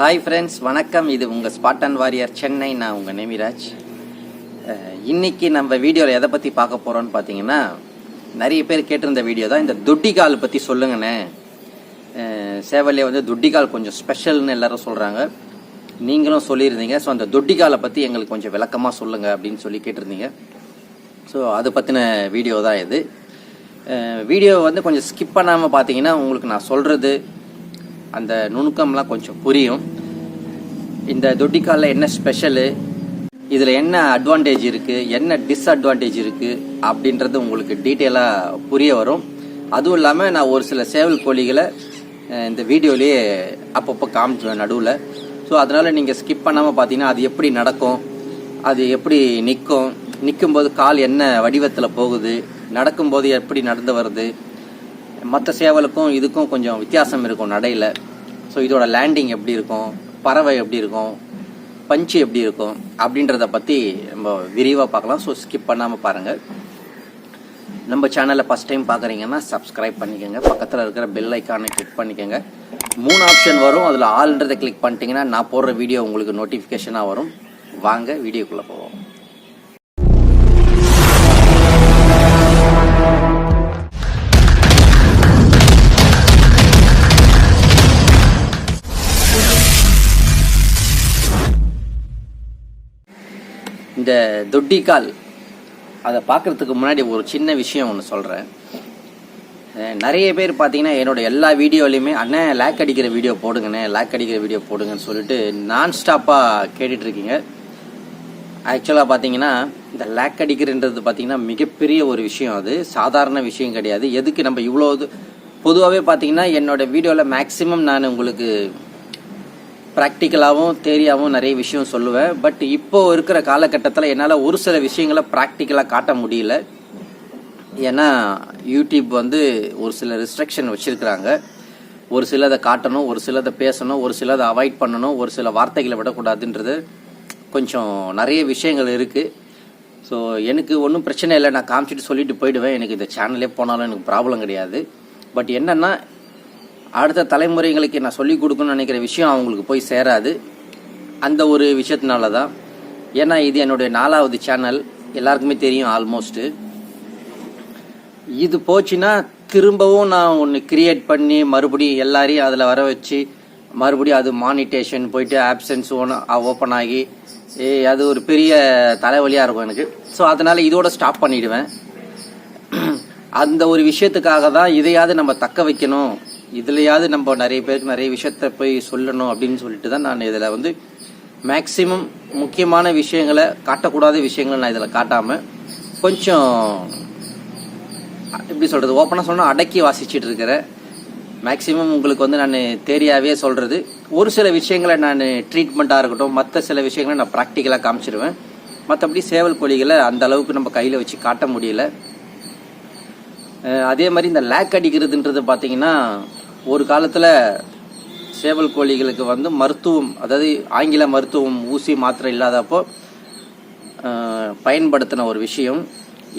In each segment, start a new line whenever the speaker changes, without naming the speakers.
Hi friends வணக்கம். இது உங்கள் ஸ்பாட் அண்ட் வாரியர் சென்னை நான் உங்கள் நேமிராஜ். இன்றைக்கி நம்ம வீடியோவில் எதை பற்றி பார்க்க போகிறோம்னு பார்த்தீங்கன்னா நிறைய பேர் கேட்டிருந்த வீடியோ தான் இந்த துட்டிகால் பற்றி சொல்லுங்கண்ணே. சேவல்லே வந்து துட்டிகால் கொஞ்சம் ஸ்பெஷல்னு எல்லாரும் சொல்கிறாங்க நீங்களும் சொல்லியிருந்தீங்க. ஸோ அந்த துட்டிகாலை பற்றி எங்களுக்கு கொஞ்சம் விளக்கமாக சொல்லுங்கள் அப்படின்னு சொல்லி கேட்டிருந்தீங்க. ஸோ அதை பற்றின வீடியோ தான் இது. வீடியோ வந்து கொஞ்சம் ஸ்கிப் பண்ணாமல் பார்த்தீங்கன்னா உங்களுக்கு நான் சொல்கிறது அந்த நுணுக்கம்லாம் கொஞ்சம் புரியும். இந்த தொட்டிக்காலில் என்ன ஸ்பெஷலு இதில் என்ன அட்வான்டேஜ் இருக்குது என்ன டிஸ்அட்வான்டேஜ் இருக்குது அப்படின்றது உங்களுக்கு டீட்டெயிலாக புரிய வரும். அதுவும் இல்லாமல் நான் ஒரு சில சேவல் கோழிகளை இந்த வீடியோலேயே அப்பப்போ காமிச்சுவேன் நடுவில். ஸோ அதனால் நீங்கள் ஸ்கிப் பண்ணாமல் பார்த்தீங்கன்னா அது எப்படி நடக்கும்? அது எப்படி நிற்கும்? நிற்கும்போது கால் என்ன வடிவத்தில் போகுது? நடக்கும்போது எப்படி நடந்து வருது? மற்ற சேவலுக்கும் இதுக்கும் கொஞ்சம் வித்தியாசம் இருக்கும் நடையில். ஸோ இதோட லேண்டிங் எப்படி இருக்கும்? பறவை எப்படி இருக்கும்? பஞ்சு எப்படி இருக்கும்? அப்படின்றத பற்றி நம்ம விரிவாக பார்க்கலாம். ஸோ ஸ்கிப் பண்ணாமல் பாருங்கள் நம்ம சேனலை ஃபஸ்ட் டைம் பார்க்குறீங்கன்னா சப்ஸ்கிரைப் பண்ணிக்கோங்க. பக்கத்தில் இருக்கிற பெல் ஐக்கானை கிளிக் பண்ணிக்கோங்க. மூணு ஆப்ஷன் வரும். அதில் ஆல்ன்றதை கிளிக் பண்ணிட்டீங்கன்னா நான் போடுற வீடியோ உங்களுக்கு நோட்டிஃபிகேஷனாக வரும். வாங்க வீடியோக்குள்ளே போவோம். இந்த தொட்டிக்கால் அதை பார்க்கறதுக்கு முன்னாடி ஒரு சின்ன விஷயம் ஒன்று சொல்கிறேன் நிறைய பேர் பார்த்தீங்கன்னா என்னோட எல்லா வீடியோலையுமே அண்ணன் லேக் அடிக்கிற வீடியோ போடுங்கண்ணே லேக் அடிக்கிற வீடியோ போடுங்கன்னு சொல்லிட்டு நான் ஸ்டாப்பாக கேட்டுட்ருக்கீங்க. ஆக்சுவலாக பார்த்தீங்கன்னா இந்த லேக் அடிக்கிறன்றது பார்த்தீங்கன்னா மிகப்பெரிய ஒரு விஷயம் அது. சாதாரண விஷயம் கிடையாது. எதுக்கு நம்ம இவ்வளோ பொதுவாகவே பார்த்தீங்கன்னா என்னோடய வீடியோவில் மேக்ஸிமம் நான் உங்களுக்கு ப்ராக்டிக்கலாகவும் தேரியாகவும் நிறைய விஷயம் சொல்லுவேன். பட் இப்போ இருக்கிற காலகட்டத்தில் என்னால் ஒரு சில விஷயங்களை ப்ராக்டிக்கலாக காட்ட முடியல. ஏன்னா யூடியூப் வந்து ஒரு சில ரெஸ்ட்ரிக்ஷன் வச்சுருக்கிறாங்க. ஒரு சிலதை காட்டணும் ஒரு சிலதை பேசணும் ஒரு சிலதை அவாய்ட் பண்ணணும் ஒரு சில வார்த்தைகளை விடக்கூடாதுன்றது கொஞ்சம் நிறைய விஷயங்கள் இருக்குது ஸோ எனக்கு ஒன்றும் பிரச்சனை இல்லை. நான் காமிச்சிட்டு சொல்லிட்டு போயிடுவேன். எனக்கு இந்த சேனலே போனாலும் எனக்கு ப்ராப்ளம் கிடையாது. பட் என்னென்னா அடுத்த தலைமுறைகளுக்கு நான் சொல்லிக் கொடுக்கணும்னு நினைக்கிற விஷயம் அவங்களுக்கு போய் சேராது. அந்த ஒரு விஷயத்தினால தான் ஏன்னா இது என்னுடைய நாலாவது சேனல் எல்லாருக்குமே தெரியும் ஆல்மோஸ்ட்டு இது போச்சுன்னா திரும்பவும் நான் ஒன்று கிரியேட் பண்ணி மறுபடியும் எல்லாரையும் அதில் வர வச்சு மறுபடியும் அது மானிட்டேஷன் போயிட்டு ஆப்சன்ஸ் ஓன ஓப்பன் ஆகி அது ஒரு பெரிய தலைவலியாக இருக்கும் எனக்கு. ஸோ அதனால் இதோட ஸ்டாப் பண்ணிடுவேன். அந்த ஒரு விஷயத்துக்காக தான் இதையாவது நம்ம தக்க வைக்கணும். இதுலையாவது நம்ம நிறைய பேருக்கு நிறைய விஷயத்த போய் சொல்லணும் அப்படின்னு சொல்லிட்டு தான் நான் இதில் வந்து மேக்சிமம் முக்கியமான விஷயங்களை காட்டக்கூடாத விஷயங்களை நான் இதில் காட்டாமல் கொஞ்சம் எப்படி சொல்கிறது ஓப்பனாக சொன்னால் அடக்கி வாசிச்சுட்டு இருக்கிறேன் மேக்சிமம் உங்களுக்கு வந்து நான் தேரியாவே சொல்கிறது ஒரு சில விஷயங்களை நான் ட்ரீட்மெண்ட்டாக இருக்கட்டும் மற்ற சில விஷயங்களை நான் ப்ராக்டிக்கலாக காமிச்சிருவேன். மற்றபடி சேவல் கோழிகளை அந்த அளவுக்கு நம்ம கையில் வச்சு காட்ட முடியல. அதே மாதிரி இந்த லேக் அடிக்கிறதுன்றது பார்த்தீங்கன்னா ஒரு காலத்தில் சேவல் கோழிகளுக்கு வந்து மருத்துவம் அதாவது ஆங்கில மருத்துவம் ஊசி மாத்திரை இல்லாதப்போ பயன்படுத்தின ஒரு விஷயம்.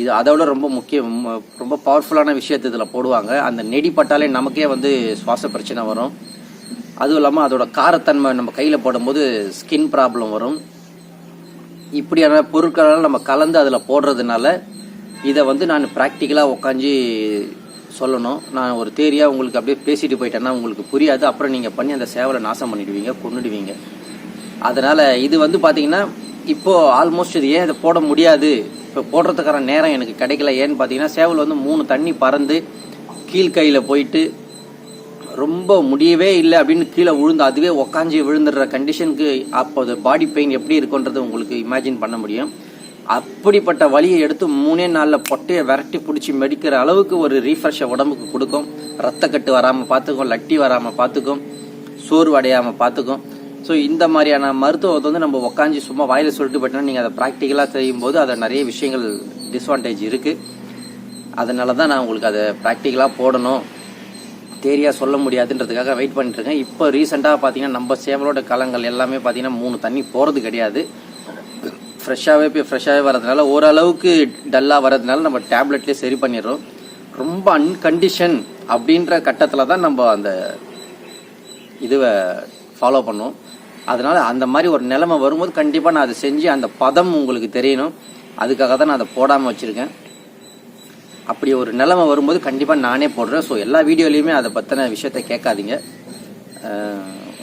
இது அதோட ரொம்ப முக்கியம் ரொம்ப பவர்ஃபுல்லான விஷயத்தை இதில் போடுவாங்க. அந்த நெடி பட்டாலே நமக்கே வந்து சுவாச பிரச்சனை வரும். அதுவும் இல்லாமல் அதோட காரத்தன்மை நம்ம கையில் போடும்போது ஸ்கின் ப்ராப்ளம் வரும். இப்படியான பொருட்களெல்லாம் நம்ம கலந்து அதில் போடுறதுனால இதை வந்து நான் ப்ராக்டிக்கலாக உட்காந்து சொல்லணும். நான் ஒரு தேரியாக உங்களுக்கு அப்படியே பேசிட்டு போயிட்டேன்னா உங்களுக்கு புரியாது. அப்புறம் நீங்கள் பண்ணி அந்த சேவலை நாசம் பண்ணிடுவீங்க கொண்டுடுவீங்க அதனால் இது வந்து பார்த்தீங்கன்னா இப்போது ஆல்மோஸ்ட் இது ஏன் இதை போட முடியாது? இப்போ போடுறதுக்கான நேரம் எனக்கு கிடைக்கல. ஏன்னு பார்த்தீங்கன்னா சேவல் வந்து மூணு தண்ணி பறந்து கீழ்கையில் போயிட்டு ரொம்ப முடியவே இல்லை அப்படின்னு கீழே விழுந்து அதுவே உக்காஞ்சி விழுந்துடுற கண்டிஷனுக்கு அப்போது பாடி பெயின் எப்படி இருக்குன்றது உங்களுக்கு இமேஜின் பண்ண முடியும். அப்படிப்பட்ட வலியை எடுத்து மூணே நாளில் பொட்டையை விரட்டி பிடிச்சி மெடிக்கிற அளவுக்கு ஒரு ரீஃப்ரெஷ்ஷை உடம்புக்கு கொடுக்கும். ரத்தக்கட்டு வராமல் பார்த்துக்கும் லட்டி வராமல் பார்த்துக்கும் சோர்வு அடையாமல் பார்த்துக்கும். ஸோ இந்த மாதிரியான மருத்துவத்தை வந்து நம்ம உக்காஞ்சி சும்மா வாயில் சொல்லிட்டு போயிட்டோம்னா நீங்கள் அதை ப்ராக்டிக்கலாக செய்யும்போது அதில் நிறைய விஷயங்கள் டிஸ்அட்வான்டேஜ் இருக்குது அதனால தான் நான் உங்களுக்கு அதை ப்ராக்டிக்கலாக போடணும். தேரியாக சொல்ல முடியாதுன்றதுக்காக வெயிட் பண்ணிட்டுருக்கேன் இப்போ ரீசெண்டாக பார்த்தீங்கன்னா நம்ம சேவலோட களங்கள் எல்லாமே பார்த்தீங்கன்னா மூணு தண்ணி போகிறது கிடையாது. ஃப்ரெஷ்ஷாகவே போய் ஃப்ரெஷ்ஷாகவே வரதுனால ஓரளவுக்கு டல்லாக வரதுனால நம்ம டேப்லெட்லேயே சரி பண்ணிடுறோம். ரொம்ப அன்கண்டிஷன் அப்படின்ற கட்டத்தில் தான் நம்ம அந்த இதுவை ஃபாலோ பண்ணுவோம். அதனால் அந்த மாதிரி ஒரு நிலைமை வரும்போது கண்டிப்பாக நான் அதை செஞ்சு அந்த பதம் உங்களுக்கு தெரியணும். அதுக்காக தான் நான் அதை போடாமல் வச்சுருக்கேன். அப்படி ஒரு நிலைமை வரும்போது கண்டிப்பாக நானே போடுறேன். ஸோ எல்லா வீடியோலையுமே அதை பற்றின விஷயத்த கேட்காதீங்க.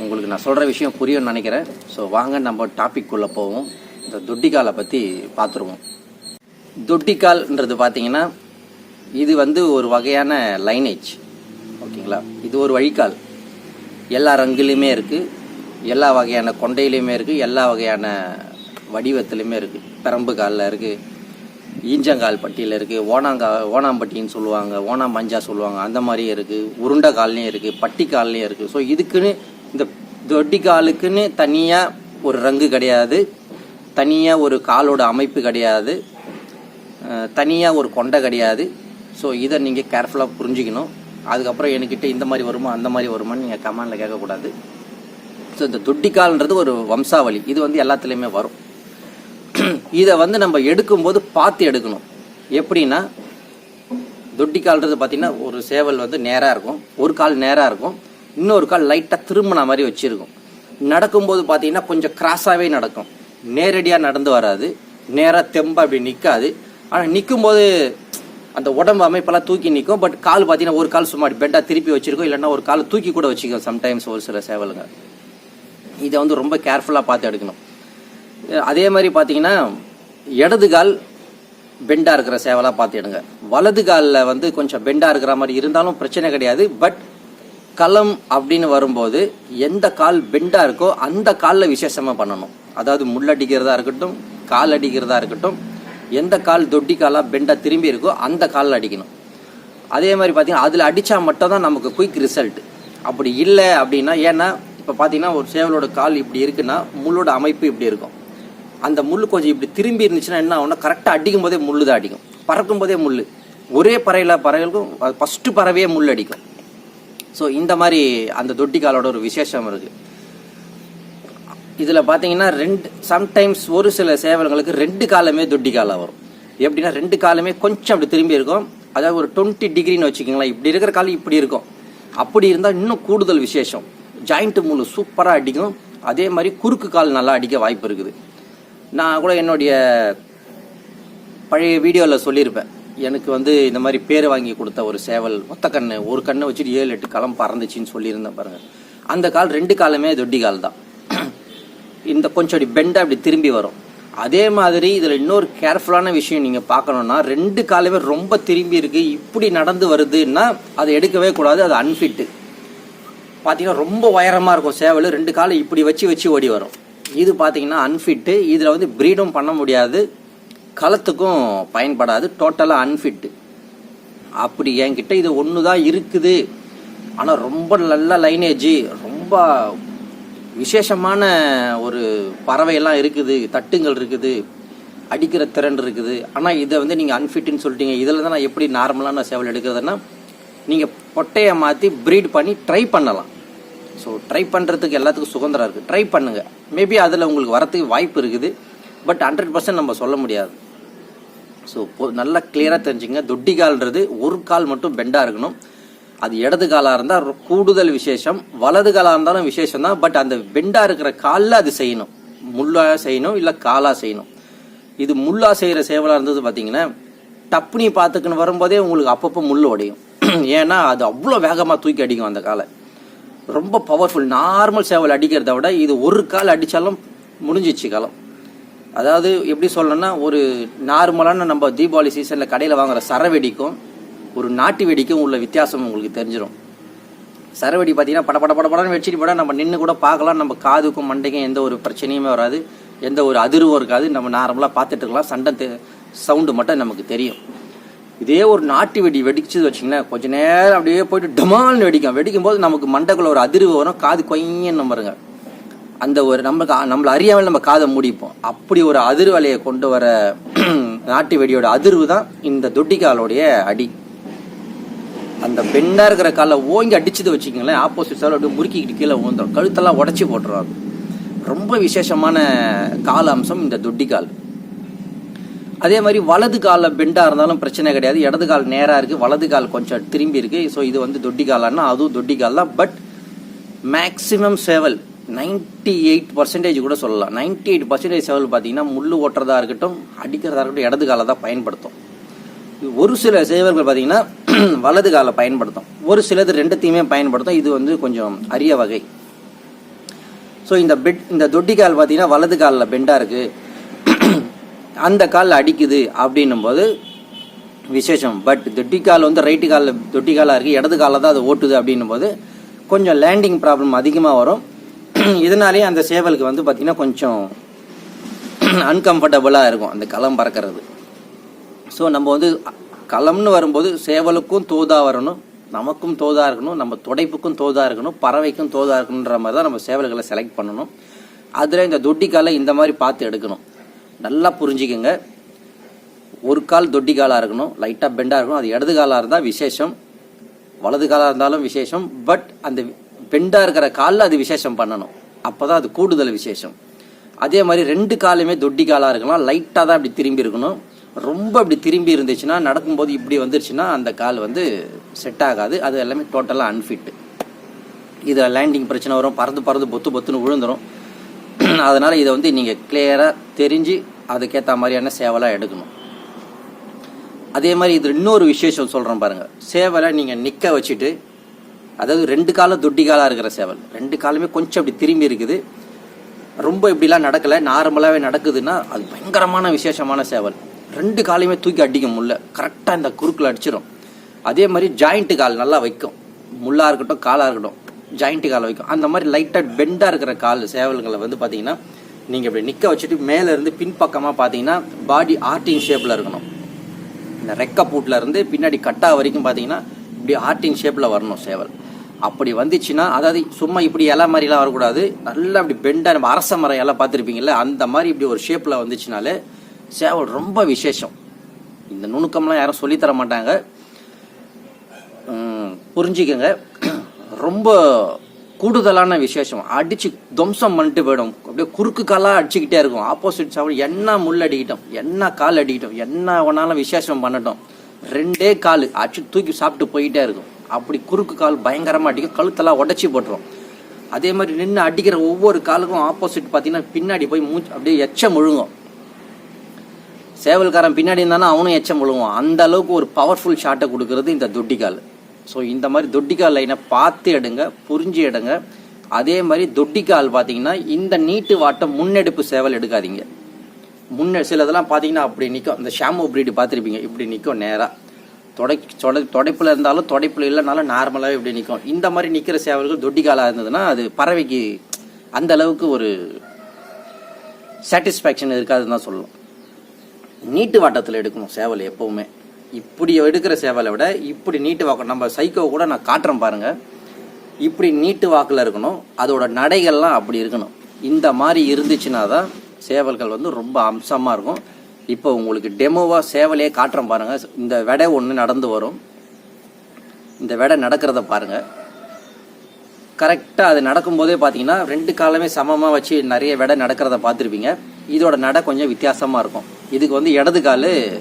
உங்களுக்கு நான் சொல்கிற விஷயம் புரியும்னு நினைக்கிறேன். ஸோ வாங்க நம்ம டாபிக் குள்ள போவோம். இந்த தொட்டிக்காலை பற்றி பார்த்துருவோம். தொட்டிக்கால்ன்றது பார்த்தீங்கன்னா இது வந்து ஒரு வகையான லைனேஜ் ஓகேங்களா? இது ஒரு வழிக்கால் எல்லா ரங்குலையுமே இருக்குது எல்லா வகையான கொண்டையிலையுமே இருக்குது எல்லா வகையான வடிவத்துலையுமே இருக்குது பெரம்பு காலில் இருக்குது ஈஞ்சங்கால் பட்டியில் இருக்குது ஓனாங்கா ஓனாம்பட்டின்னு சொல்லுவாங்க. ஓனா மஞ்சா சொல்லுவாங்க. அந்த மாதிரியும் இருக்குது உருண்டை கால்லையும் இருக்குது பட்டி கால்லையும் இருக்குது ஸோ இதுக்குன்னு இந்த தொட்டி காலுக்குன்னு தனியாக ஒரு ரங்கு கிடையாது. தனியாக ஒரு காலோட அமைப்பு கிடையாது. தனியாக ஒரு கொண்டை கிடையாது. ஸோ இதை நீங்கள் கேர்ஃபுல்லாக புரிஞ்சுக்கணும். அதுக்கப்புறம் என்கிட்ட இந்த மாதிரி வருமா அந்த மாதிரி வருமான்னு நீங்கள் கமெண்டில் கேட்கக்கூடாது. ஸோ இந்த தொட்டிக்கால்ன்றது ஒரு வம்சாவளி. இது வந்து எல்லாத்துலேயுமே வரும். இதை வந்து நம்ம எடுக்கும்போது பார்த்து எடுக்கணும். எப்படின்னா தொட்டிக்கால்ன்றது பார்த்திங்கன்னா ஒரு சேவல் வந்து நேராக இருக்கும். ஒரு கால் நேராக இருக்கும். இன்னொரு கால் லைட்டாக திரும்பின மாதிரி வச்சுருக்கும். நடக்கும்போது பார்த்தீங்கன்னா கொஞ்சம் கிராஸாகவே நடக்கும். நேரடியாக நடந்து வராது. நேராக தெம்பா அப்படி நிற்காது ஆனால் நிற்கும் போது அந்த உடம்பு அமைப்பெல்லாம் தூக்கி நிற்கும் பட் கால் பார்த்தீங்கன்னா ஒரு கால் சும்மா பெண்டாக திருப்பி வச்சிருக்கோம். இல்லைன்னா ஒரு கால் தூக்கி கூட வச்சுக்கும் சம்டைம்ஸ் ஒரு சில சேவலுங்க. இதை வந்து ரொம்ப கேர்ஃபுல்லாக பார்த்து எடுக்கணும். அதே மாதிரி பார்த்தீங்கன்னா இடது கால் பெண்டாக இருக்கிற சேவலாக பார்த்து எடுங்க. வலது காலில் வந்து கொஞ்சம் பெண்டாக இருக்கிற மாதிரி இருந்தாலும் பிரச்சனை கிடையாது. பட் களம் அப்படின்னு வரும்போது எந்த கால் பெண்டாக இருக்கோ அந்த காலில் விசேஷமாக பண்ணணும். அதாவது முள்ளடிக்கிறதா இருக்கட்டும் கால் அடிக்கிறதா இருக்கட்டும் எந்த கால் தொட்டி காலாக பெண்டாக திரும்பி இருக்கோ அந்த காலில் அடிக்கணும். அதே மாதிரி பார்த்தீங்கன்னா அதில் அடித்தா மட்டும் தான் நமக்கு குயிக் ரிசல்ட் அப்படி இல்லை அப்படின்னா ஏன்னா இப்போ பார்த்தீங்கன்னா ஒரு சேவலோட கால் இப்படி இருக்குன்னா முள்ளோட அமைப்பு இப்படி இருக்கும். அந்த முள் கொஞ்சம் இப்படி திரும்பி இருந்துச்சுன்னா என்ன ஆகும்னா கரெக்டாக அடிக்கும் போதே முள்ளு தான் அடிக்கும். பறக்கும் போதே முள் ஒரே பறவையில் பறவைகளுக்கும் ஃபஸ்ட்டு பறவையே முள் அடிக்கும். ஸோ இந்த மாதிரி அந்த தொட்டி காலோட ஒரு விசேஷம் இருக்குது இதில் பார்த்தீங்கன்னா ரெண்டு சம்டைம்ஸ் ஒரு சில சேவல்களுக்கு ரெண்டு காலமே தொட்டி காலம் வரும் எப்படின்னா ரெண்டு காலமே கொஞ்சம் அப்படி திரும்பி இருக்கும். அதாவது ஒரு டுவெண்ட்டி டிகிரின்னு வச்சுக்கோங்களேன் இப்படி இருக்கிற காலம் இப்படி இருக்கும். அப்படி இருந்தால் இன்னும் கூடுதல் விசேஷம். ஜாயிண்ட் முள் சூப்பராக அடிக்கும். அதே மாதிரி குறுக்கு கால் நல்லா அடிக்க வாய்ப்பு இருக்குது. நான் கூட என்னுடைய பழைய வீடியோவில் சொல்லியிருப்பேன். எனக்கு வந்து இந்த மாதிரி பேர் வாங்கி கொடுத்த ஒரு சேவல் ஒத்த கண்ணு ஒரு கண்ணை வச்சுட்டு ஏழு எட்டு களம் பறந்துச்சின்னு சொல்லியிருந்தேன் பாருங்க. அந்த கால் ரெண்டு காலமே தொட்டி கால் தான். இந்த கொஞ்சம் அப்படி பெண்டாக அப்படி திரும்பி வரும். அதே மாதிரி இதில் இன்னொரு கேர்ஃபுல்லான விஷயம் நீங்கள் பார்க்கணுன்னா ரெண்டு காலமே ரொம்ப திரும்பி இருக்கு இப்படி நடந்து வருதுன்னா அதை எடுக்கவே கூடாது அது அன்ஃபிட்டு பார்த்தீங்கன்னா ரொம்ப உயரமாக இருக்கும் சேவல் ரெண்டு காலை இப்படி வச்சு வச்சு ஓடி வரும். இது பார்த்தீங்கன்னா அன்ஃபிட்டு இதில் வந்து ப்ரீடும் பண்ண முடியாது. களத்துக்கும் பயன்படாது டோட்டலாக அன்ஃபிட்டு அப்படி என்கிட்ட இது ஒன்று தான் இருக்குது. ஆனால் ரொம்ப நல்ல லைனேஜ் ரொம்ப விசேஷமான ஒரு பறவையெல்லாம் இருக்குது. தட்டுங்கள் இருக்குது அடிக்கிற திறன் இருக்குது. ஆனால் இதை வந்து நீங்கள் அன்ஃபிட்டுன்னு சொல்லிட்டீங்க. இதில் தான் நான் எப்படி நார்மலான சேவல் எடுக்கிறதுனா நீங்கள் பொட்டையை மாற்றி ப்ரீட் பண்ணி ட்ரை பண்ணலாம். ஸோ ட்ரை பண்ணுறதுக்கு எல்லாத்துக்கும் சுதந்திரம் இருக்குது ட்ரை பண்ணுங்கள் மேபி அதில் உங்களுக்கு வரத்துக்கு வாய்ப்பு இருக்குது. பட் ஹண்ட்ரட் பர்சன்ட் நம்ம சொல்ல முடியாது. ஸோ நல்லா கிளியராக தெரிஞ்சுங்க. தொட்டி கால்ன்றது ஒரு கால் மட்டும் பெண்டாக இருக்கணும். அது இடது காலாக இருந்தால் கூடுதல் விசேஷம். வலது காலாக இருந்தாலும் விசேஷம் தான். பட் அந்த பெண்டாக இருக்கிற காலில் அது செய்யணும். முள்ளாக செய்யணும் இல்லை காலாக செய்யணும். இது முள்ளாக செய்கிற சேவலாக இருந்தது பார்த்தீங்கன்னா டப்புனி பார்த்துக்குன்னு வரும்போதே உங்களுக்கு அப்பப்போ முள் உடையும். ஏன்னா அது அவ்வளோ வேகமாக தூக்கி அடிக்கும் அந்த காலை. ரொம்ப பவர்ஃபுல் நார்மல் சேவல் அடிக்கிறத விட இது ஒரு கால் அடித்தாலும் முடிஞ்சிச்சு காலம். அதாவது எப்படி சொல்லணும்னா ஒரு நார்மலான நம்ம தீபாவளி சீசனில் கடையில் வாங்குற சரவெடிக்கும் ஒரு நாட்டு வெடிக்கும் உள்ள வித்தியாசம் உங்களுக்கு தெரிஞ்சிடும் சரவெடி பார்த்தீங்கன்னா பட பட பட படன்னு வெடிச்சிட்டு போட நம்ம நின்று கூட பார்க்கலாம். நம்ம காதுக்கும் மண்டைக்கும் எந்த ஒரு பிரச்சனையுமே வராது. எந்த ஒரு அதிர்வும் இருக்காது. நம்ம நார்மலாக பார்த்துட்டு இருக்கலாம். சண்டை சவுண்டு மட்டும் நமக்கு தெரியும். இதே ஒரு நாட்டு வெடி வெடிச்சது வச்சிங்கன்னா கொஞ்ச நேரம் அப்படியே போயிட்டு டமால்னு வெடிக்கும். வெடிக்கும் போது நமக்கு மண்டைக்குள்ள ஒரு அதிர்வு வரும். காது கொய்யன்னு பாருங்க. அந்த ஒரு நமக்கு நம்மளை அறியாமல் நம்ம காதை மூடிப்போம். அப்படி ஒரு அதிர்வலையை கொண்டு வர நாட்டு வெடியோட அதிர்வு தான் இந்த தொட்டிக்காலோடைய அடி. அந்த பெண்ணாக இருக்கிற காலை ஓங்கி அடிச்சது வச்சுக்கோங்களேன் ஆப்போசிட் சைடில் அப்படியே முறுக்கிக்கிட்டு கீழே ஊந்துடும் கழுத்தெல்லாம் உடச்சி போட்டுரும் ரொம்ப விசேஷமான கால அம்சம் இந்த துட்டிக்கால். அதே மாதிரி வலது காலில் பெண்டாக இருந்தாலும் பிரச்சனை கிடையாது. இடது கால் நேராக இருக்குது வலது கால் கொஞ்சம் திரும்பி இருக்குது ஸோ இது வந்து தொட்டி காலான்னா அதுவும் தொட்டி கால் தான். பட் மேக்ஸிமம் சேவல் நைன்டி எயிட் பர்சன்டேஜ் கூட சொல்லலாம். நைன்டி எயிட் பர்சன்டேஜ் சேவல் பார்த்தீங்கன்னா முள் ஓட்டுறதா இருக்கட்டும் அடிக்கிறதா இருக்கட்டும் இடது காலை தான் பயன்படுத்தும். ஒரு சில சேவல்கள் பார்த்தீங்கன்னா வலது காலை பயன்படுத்தும். ஒரு சிலது ரெண்டுத்தையுமே பயன்படுத்தும். இது வந்து கொஞ்சம் அரிய வகை. ஸோ இந்த பெட் இந்த தொட்டி கால் பார்த்தீங்கன்னா வலது காலில் பெண்டாக இருக்குது அந்த காலில் அடிக்குது அப்படின்னும் போது விசேஷம். பட் தொட்டி கால் வந்து ரைட்டு காலில் தொட்டி காலாக இருக்குது இடது காலில் தான் அது ஓட்டுது அப்படின்னும் போது கொஞ்சம் லேண்டிங் ப்ராப்ளம் அதிகமாக வரும். இதனாலேயே அந்த சேவலுக்கு வந்து பார்த்திங்கன்னா கொஞ்சம் அன்கம்ஃபர்டபுளாக இருக்கும் அந்த களம் பறக்கிறது. ஸோ நம்ம வந்து களம்னு வரும்போது சேவலுக்கும் தோதா வரணும் நமக்கும் தோதா இருக்கணும் நம்ம துடைப்புக்கும் தோதா இருக்கணும் பறவைக்கும் தோதா இருக்கணுன்ற மாதிரி தான் நம்ம சேவல்களை செலக்ட் பண்ணணும். அதில் இந்த தொட்டிக்காலை இந்த மாதிரி பார்த்து எடுக்கணும். நல்லா புரிஞ்சுக்கோங்க. ஒரு கால் தொட்டி காலாக இருக்கணும் லைட்டாக பெண்டாக இருக்கணும் அது இடது காலாக இருந்தால் விசேஷம் வலது காலாக இருந்தாலும் விசேஷம் பட் அந்த பெண்டாக இருக்கிற காலில் அது விசேஷம் பண்ணணும். அப்போ தான் அது கூடுதல் விசேஷம். அதே மாதிரி ரெண்டு காலுமே தொட்டி காலாக இருக்கலாம். லைட்டாக தான் அப்படி திரும்பி இருக்கணும். ரொம்ப அப்படி திரும்பி இருந்துச்சுன்னா நடக்கும்போது இப்படி வந்துருச்சுன்னா அந்த கால் வந்து செட் ஆகாது. அது எல்லாமே டோட்டலாக அன்ஃபிட்டு இதில் லேண்டிங் பிரச்சனை வரும். பறந்து பறந்து பொத்து பொத்துன்னு விழுந்துரும். அதனால் இதை வந்து நீங்கள் கிளியராக தெரிஞ்சு அதுக்கேற்ற மாதிரியான சேவலாக எடுக்கணும். அதே மாதிரி இது இன்னொரு விசேஷம் சொல்கிறேன் பாருங்கள் சேவலை நீங்கள் நிற்க வச்சுட்டு அதாவது ரெண்டு காலம் தொட்டி காலாக இருக்கிற சேவல். ரெண்டு காலுமே கொஞ்சம் அப்படி திரும்பி இருக்குது. ரொம்ப இப்படிலாம் நடக்கலை. நார்மலாகவே நடக்குதுன்னா அது பயங்கரமான விசேஷமான சேவல். ரெண்டு காலையுமே தூக்கி அடிக்க முடில கரெக்டாக இந்த குறுக்கில் அடிச்சிடும் அதே மாதிரி ஜாயிண்ட்டு கால் நல்லா வைக்கும். முள்ளாக இருக்கட்டும் காலாக இருக்கட்டும் ஜாயிண்ட்டு காலை வைக்கும். அந்த மாதிரி லைட்டாக பெண்டாக இருக்கிற கால் சேவல்களை வந்து பார்த்தீங்கன்னா நீங்கள் இப்படி நிற்க வச்சுட்டு மேலே இருந்து பின்பக்கமாக பார்த்தீங்கன்னா பாடி ஆர்டிங் ஷேப்பில் இருக்கணும். இந்த ரெக்க பூட்டில் இருந்து பின்னாடி கட்டா வரைக்கும் பார்த்தீங்கன்னா இப்படி ஆர்டிங் ஷேப்பில் வரணும் சேவல். அப்படி வந்துச்சுன்னா அதாவது சும்மா இப்படி இலை மாதிரிலாம் வரக்கூடாது. நல்லா அப்படி பெண்டாக நம்ம அரச மரம் எல்லாம் பார்த்துருப்பீங்கல்ல அந்த மாதிரி இப்படி ஒரு ஷேப்பில் வந்துச்சுனாலே சேவல் ரொம்ப விசேஷம். இந்த நுணுக்கம்லாம் யாரும் சொல்லித்தர மாட்டாங்க. புரிஞ்சிக்கங்க புரிஞ்சுக்கங்க. ரொம்ப கூடுதலான விசேஷம். அடிச்சு துவம்சம் பண்ணிட்டு போயிடும். அப்படியே குறுக்கு காலாக அடிச்சுக்கிட்டே இருக்கும். ஆப்போசிட் சாப்பிட என்ன முள் அடிக்கிட்டோம் என்ன கால் அடிக்கிட்டோம் என்ன வேணாலும் விசேஷம் பண்ணட்டும். ரெண்டே கால். அடிச்சு தூக்கி சாப்பிட்டு போயிட்டே இருக்கும். அப்படி குறுக்கு கால் பயங்கரமாக அடிக்கும் கழுத்தெல்லாம் உடச்சி போட்டுரும். அதே மாதிரி நின்று அடிக்கிற ஒவ்வொரு காலுக்கும் ஆப்போசிட் பார்த்தீங்கன்னா பின்னாடி போய் மூச்சு அப்படியே எச்சம் முழுங்கும் சேவல்காரன் பின்னாடி இருந்தானா அவனும் எச்சம் விழுவான் அந்த அளவுக்கு ஒரு பவர்ஃபுல் ஷாட்டை கொடுக்கறது இந்த தொட்டிக்கால் ஸோ இந்த மாதிரி தொட்டிக்கால் லைனை பார்த்து எடுங்க புரிஞ்சு எடுங்க. அதே மாதிரி தொட்டிக்கால் பார்த்தீங்கன்னா இந்த நீட்டு வாட்டம் முன்னெடுப்பு சேவல் எடுக்காதீங்க. முன்னே சிலதெல்லாம் பார்த்தீங்கன்னா அப்படி நிற்கும் இந்த ஷாம்பு பிரீடு பார்த்துருப்பீங்க இப்படி நிற்கும் நேராக தொடை தொடை தொடைப்பில் இருந்தாலும் தொடைப்பில் இல்லைனாலும் நார்மலாகவே இப்படி நிற்கும் இந்த மாதிரி நிற்கிற சேவல்கள் தொட்டிக்காலாக இருந்ததுன்னா அது பறவைக்கு அந்த அளவுக்கு ஒரு சாட்டிஸ்ஃபேக்ஷன் இருக்காதுன்னு தான் சொல்லணும். நீட்டு வாட்டத்தில் எடுக்கணும் சேவல் எப்போவுமே. இப்படி எடுக்கிற சேவலை விட இப்படி நீட்டு வாக்கம் நம்ம சைக்கோ கூட நான் காட்டுறேன் பாருங்க. இப்படி நீட்டு வாக்கில் இருக்கணும். அதோட நடைகள்லாம் அப்படி இருக்கணும். இந்த மாதிரி இருந்துச்சுன்னா தான் சேவல்கள் வந்து ரொம்ப அம்சமாக இருக்கும். இப்போ உங்களுக்கு டெமோவாக சேவலையே காட்டுறேன் பாருங்க. இந்த விடை ஒன்று நடந்து வரும். இந்த விடை நடக்கிறத பாருங்க. கரெக்டாக அது நடக்கும்போதே பார்த்தீங்கன்னா ரெண்டு காலமே சமமாக வச்சு நிறைய விடை நடக்கிறத பார்த்துருப்பீங்க. இதோட நடை கொஞ்சம் வித்தியாசமாக இருக்கும். இதுக்கு வந்து இடது கால்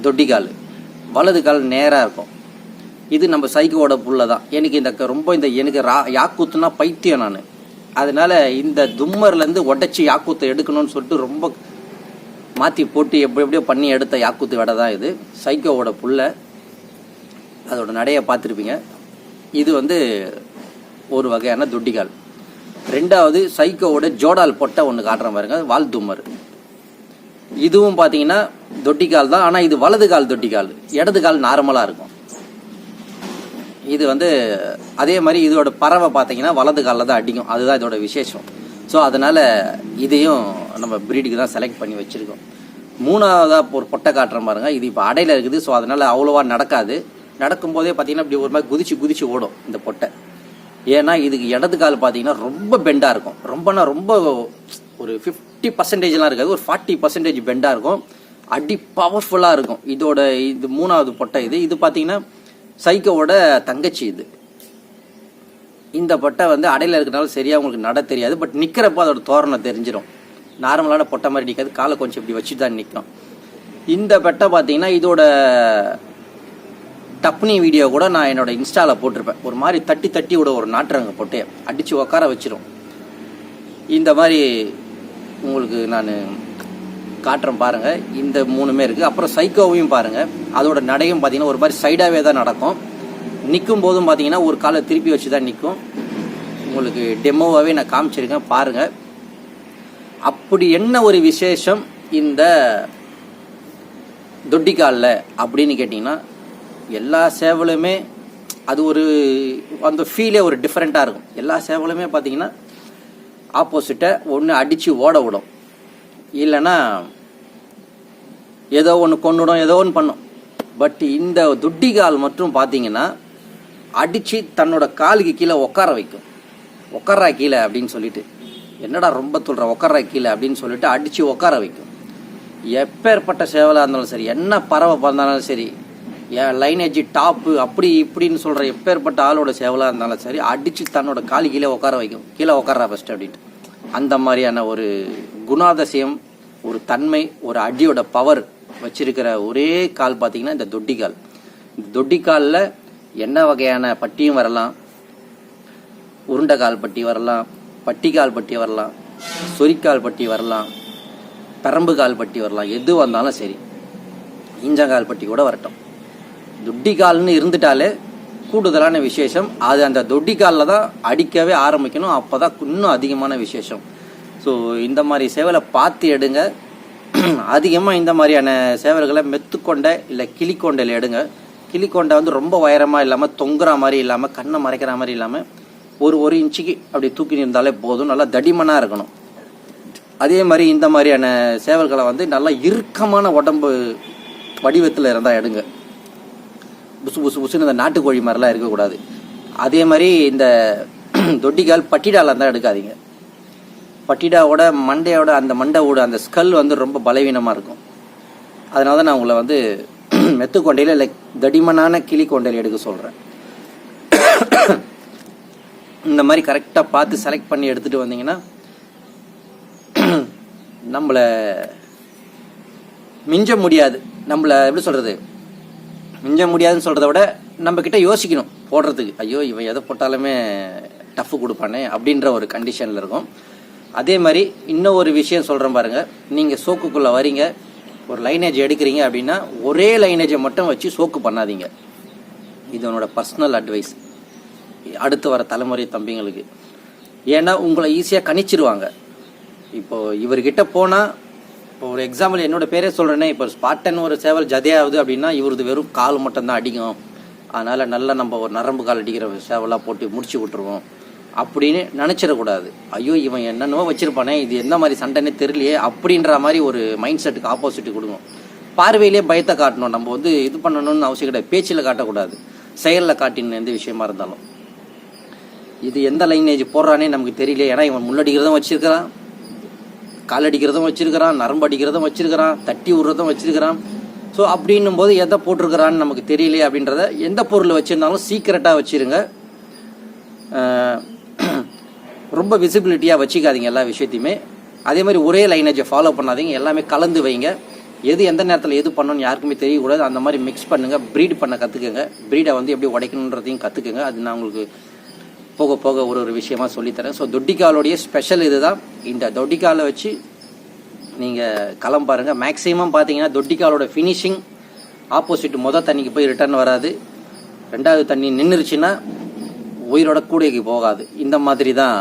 தொட்டி கால். வலது கால் நேராக இருக்கும். இது நம்ம சைக்கோட புள்ள தான். எனக்கு இந்த க- ரொம்ப இந்த எனக்கு ரா யாக்கூத்துனா பைத்தியம் நான். அதனால் இந்த தும்மர்லேருந்து உடச்சி யாக்கூத்தை எடுக்கணும்னு சொல்லிட்டு ரொம்ப மாற்றி போட்டு எப்படி எப்படியோ பண்ணி எடுத்த யாக்கூத்து விடை தான் இது. சைக்கோவோட புள்ள அதோட நடையை பார்த்துருப்பீங்க. இது வந்து ஒரு வகையான துட்டிகால். ரெண்டாவது சைக்கோவோட ஜோடால் பொட்டை ஒன்று காட்டுறேன் பாருங்க. வால் தும்மர். இதுவும் பார்த்தீங்கன்னா தொட்டிக்கால் தான். ஆனால் இது வலது கால் தொட்டிக்கால் இடது கால் நார்மலாக இருக்கும். இது வந்து அதே மாதிரி இதோட பறவை பார்த்தீங்கன்னா வலது காலில் தான் அடிக்கும். அதுதான் இதோட விசேஷம். ஸோ அதனால் இதையும் நம்ம ப்ரீடுக்கு தான் செலக்ட் பண்ணி வச்சிருக்கோம். மூணாவதாக ஒரு பொட்டை காட்டுறேன் பாருங்க இது இப்போ அடையில் இருக்குது. ஸோ அதனால் அவ்வளோவா நடக்காது. நடக்கும்போதே பார்த்தீங்கன்னா இப்படி ஒரு மாதிரி குதிச்சு குதிச்சு ஓடும் இந்த பொட்டை. ஏன்னா இதுக்கு இடது கால் பார்த்தீங்கன்னா ரொம்ப பெண்டாக இருக்கும். ரொம்பனா ரொம்ப ஒரு ஃபிஃப்டி பர்சன்டேஜ்லாம் இருக்காது. ஒரு ஃபார்ட்டி பர்சன்டேஜ் பெண்டாக இருக்கும். அடி பவர்ஃபுல்லாக இருக்கும். இதோட இது மூணாவது பொட்டை இது. இது பார்த்தீங்கன்னா சைக்கோவோட தங்கச்சி இது. இந்த பொட்டை வந்து அடையில் இருக்கிறனால சரியாக உங்களுக்கு நட தெரியாது பட் நிற்கிறப்போ அதோட தோரணை தெரிஞ்சிடும் நார்மலான பொட்டை மாதிரி நிற்காது காலை கொஞ்சம் இப்படி வச்சு தான் நிற்கும் இந்த பெட்டை பார்த்தீங்கன்னா இதோட டப்னி வீடியோ கூட நான் என்னோட இன்ஸ்டாவில் போட்டிருப்பேன். ஒரு மாதிரி தட்டி தட்டி விட ஒரு நாட்டுறங்க போட்டு அடித்து உட்கார வச்சிரும். இந்த மாதிரி உங்களுக்கு நான் காட்டுறேன் பாருங்கள் இந்த மூணுமே இருக்குது அப்புறம் சைக்கோவையும் பாருங்கள் அதோட நடையும் பார்த்தீங்கன்னா ஒரு மாதிரி சைடாகவே தான் நடக்கும். நிற்கும் போதும் பார்த்தீங்கன்னா ஒரு காலை திருப்பி வச்சு தான் நிற்கும் உங்களுக்கு டெமோவாகவே நான் காமிச்சிருக்கேன் பாருங்கள் அப்படி என்ன ஒரு விசேஷம் இந்த தொட்டிக்காலில் அப்படின்னு கேட்டிங்கன்னா எல்லா சேவலுமே அது ஒரு அந்த ஃபீலே ஒரு டிஃப்ரெண்ட்டாக இருக்கும். எல்லா சேவலுமே பார்த்தீங்கன்னா ஆப்போசிட்டை ஒன்று அடித்து ஓட விடும். இல்லைன்னா ஏதோ ஒன்று கொண்டுடும் ஏதோ ஒன்று பண்ணும். பட் இந்த துட்டிகால் மட்டும் பார்த்தீங்கன்னா அடித்து தன்னோட காலுக்கு கீழே உட்கார வைக்கும். உட்காரா கீழே அப்படின்னு சொல்லிட்டு. என்னடா ரொம்ப சொல்கிற உட்காரா கீழே அப்படின்னு சொல்லிட்டு அடித்து உட்கார வைக்கும். எப்பேற்பட்ட சேவலாக இருந்தாலும் சரி என்ன பறவை பறந்தாலும் சரி என் லைனேஜ் டாப்பு அப்படி இப்படின்னு சொல்கிற எப்பேற்பட்ட ஆளோட சேவலாக இருந்தாலும் சரி அடித்து தன்னோட காலு கீழே உட்கார வைக்கும். கீழே உட்காரா ஃபஸ்ட்டு அப்படின்ட்டு. அந்த மாதிரியான ஒரு குணாதிசயம் ஒரு தன்மை ஒரு அடியோட பவர் வச்சிருக்கிற ஒரே கால் பார்த்தீங்கன்னா இந்த தொட்டி கால் இந்த தொட்டி காலில் என்ன வகையான பட்டியும் வரலாம்? உருண்டை கால் பட்டி வரலாம் பட்டிக்கால் பட்டி வரலாம் சொரிக்கால் பட்டி வரலாம் பெரம்பு கால் பட்டி வரலாம். எது வந்தாலும் சரி இஞ்சங்கால் பட்டி கூட வரட்டும். தொட்டிக்கால்னு இருந்துட்டாலே கூடுதலான விசேஷம். அது அந்த தொட்டிக்காலில் தான் அடிக்கவே ஆரம்பிக்கணும். அப்போ தான் இன்னும் அதிகமான விசேஷம். ஸோ இந்த மாதிரி சேவலை பார்த்து எடுங்க. அதிகமாக இந்த மாதிரியான சேவல்களை மெத்துக்கொண்டை இல்லை கிளிக்கொண்டையில் எடுங்க. கிளிக்கொண்டை வந்து ரொம்ப உயரமாக இல்லாமல் தொங்குற மாதிரி இல்லாமல் கண்ணை மறைக்கிற மாதிரி இல்லாமல் ஒரு ஒரு இன்ச்சுக்கு அப்படி தூக்கி இருந்தாலே போதும். நல்லா தடிமனாக இருக்கணும். அதே மாதிரி இந்த மாதிரியான சேவல்களை வந்து நல்லா இறுக்கமான உடம்பு வடிவத்தில் இருந்தால் எடுங்க. புசு புசு புசுன்னு இந்த நாட்டுக்கோழி மாதிரிலாம் இருக்கக்கூடாது. அதே மாதிரி இந்த தொட்டிக்கால் பட்டிடாவில் இருந்தால் எடுக்காதீங்க. பட்டிடாவோட மண்டையோட அந்த மண்டையோட அந்த ஸ்கல் வந்து ரொம்ப பலவீனமாக இருக்கும். அதனால தான் நான் உங்களை வந்து மெத்து கொண்டையில் லைக் தடிமனான கிளி கொண்டையில் எடுக்க சொல்கிறேன் இந்த மாதிரி கரெக்டாக பார்த்து செலக்ட் பண்ணி எடுத்துகிட்டு வந்தீங்கன்னா நம்மளை மிஞ்ச முடியாது. நம்மளை எப்படி சொல்கிறது மிஞ்ச முடியாதுன்னு சொல்கிறத விட நம்மக்கிட்ட யோசிக்கணும் போடுறதுக்கு. ஐயோ இவன் எதை போட்டாலுமே டஃப் கொடுப்பானே அப்படின்ற ஒரு கண்டிஷனில் இருக்கும். அதே மாதிரி இன்னும் ஒரு விஷயம் சொல்கிறேன் பாருங்கள் நீங்கள் சோக்குக்குள்ளே வரீங்க. ஒரு லைனேஜ் எடுக்கிறீங்க அப்படின்னா ஒரே லைனேஜை மட்டும் வச்சு சோக்கு பண்ணாதீங்க. இது என்னோட பர்சனல் அட்வைஸ் அடுத்து வர தலைமுறை தம்பிங்களுக்கு. ஏன்னா உங்களை ஈஸியாக கணிச்சிருவாங்க. இப்போது இவர்கிட்ட போனால் இப்போ ஒரு எக்ஸாம்பிள் என்னோடய பேரே சொல்கிறேனே இப்போ ஸ்பாட்டன் ஒரு சேவல் ஜதையாகுது அப்படின்னா இவரது வெறும் கால் மட்டும்தான் அடிக்கும். அதனால் நல்லா நம்ம ஒரு நரம்பு கால் அடிக்கிற சேவலாக போட்டு முடிச்சு விட்டுருவோம். அப்படின்னு நினச்சிடக்கூடாது. ஐயோ இவன் என்னென்னவோ வச்சிருப்பானே இது எந்த மாதிரி சண்டைனே தெரியலையே அப்படின்ற மாதிரி ஒரு மைண்ட் செட்டுக்கு ஆப்போசிட் கொடுக்கும். பார்வையிலே பயத்தை காட்டணும். நம்ம வந்து இது பண்ணணும்னு அவசியம் கிடையாது. பேச்சில் காட்டக்கூடாது. செயலில் காட்டின எந்த விஷயமா இருந்தாலும். இது எந்த லைனேஜ் போடுறானே நமக்கு தெரியல ஏன்னா இவன் முள்ளடிக்கிறதும் வச்சிருக்கிறான் கால் அடிக்கிறதும் வச்சிருக்கிறான் நரம்பு அடிக்கிறதும் வச்சிருக்கிறான் தட்டி விடுறதும் வச்சிருக்கிறான். ஸோ அப்படின்னும் போது எதை போட்டிருக்கிறான்னு நமக்கு தெரியலையே அப்படின்றத எந்த பொருள் வச்சுருந்தாலும் சீக்கிரட்டாக வச்சுருங்க. ரொம்ப விசிபிலிட்டியாக வச்சுக்காதீங்க எல்லா விஷயத்தையுமே. அதே மாதிரி ஒரே லைனேஜை ஃபாலோ பண்ணாதீங்க. எல்லாமே கலந்து வைங்க. எது எந்த நேரத்தில் எது பண்ணணும்னு யாருக்குமே தெரியக்கூடாது. அந்த மாதிரி மிக்ஸ் பண்ணுங்கள் ப்ரீட் பண்ண கற்றுக்குங்க ப்ரீடை வந்து எப்படி உடைக்கணுன்றதையும் கற்றுக்குங்க அது நான் உங்களுக்கு போக போக ஒரு ஒரு விஷயமா சொல்லித்தரேன். ஸோ தொட்டிக்காலோடைய ஸ்பெஷல் இதுதான். இந்த தொட்டிக்காலை வச்சு நீங்கள் களம் பாருங்கள் மேக்ஸிமம் பார்த்தீங்கன்னா தொட்டிக்காலோட ஃபினிஷிங் ஆப்போசிட் மொதல் தண்ணிக்கு போய் ரிட்டர்ன் வராது. ரெண்டாவது தண்ணி நின்றுச்சுன்னா உயிரோட கூடைக்கு போகாது. இந்த மாதிரி தான்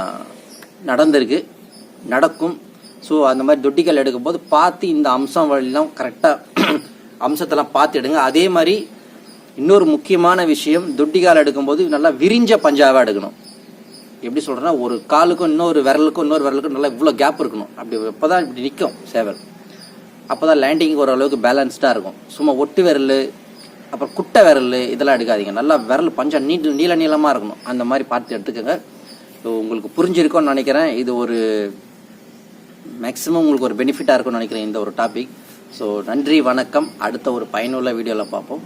நடந்திருக்கு. நடக்கும். ஸோ அந்த மாதிரி தொட்டிகள் எடுக்கும்போது பார்த்து இந்த அம்சம் வழியெல்லாம் கரெக்டாக அம்சத்தெல்லாம் பார்த்து எடுங்க. அதே மாதிரி இன்னொரு முக்கியமான விஷயம் தொட்டிக்கால் எடுக்கும்போது நல்லா விரிஞ்ச பஞ்சாவாக எடுக்கணும். எப்படி சொல்கிறேன்னா ஒரு காலுக்கும் இன்னொரு விரலுக்கும் இன்னொரு விரலுக்கும் நல்லா இவ்வளோ கேப் இருக்கணும். அப்படி இப்போ தான் இப்படி நிற்கும் சேவல். அப்போ தான் லேண்டிங் ஓரளவுக்கு பேலன்ஸ்டாக இருக்கும். சும்மா ஒட்டு விரல் அப்புறம் குட்டை விரல் இதெல்லாம் எடுக்காதீங்க. நல்லா விரல் பஞ்சம் நீட் நீள நீளமாக இருக்கணும். அந்த மாதிரி பார்த்து எடுத்துக்கோங்க. ஸோ உங்களுக்கு புரிஞ்சிருக்கும்னு நினைக்கிறேன். இது ஒரு மேக்ஸிமம் உங்களுக்கு ஒரு பெனிஃபிட்டாக இருக்கும்னு நினைக்கிறேன் இந்த ஒரு டாபிக் ஸோ நன்றி வணக்கம். அடுத்த ஒரு பயனுள்ள வீடியோவில் பார்ப்போம்.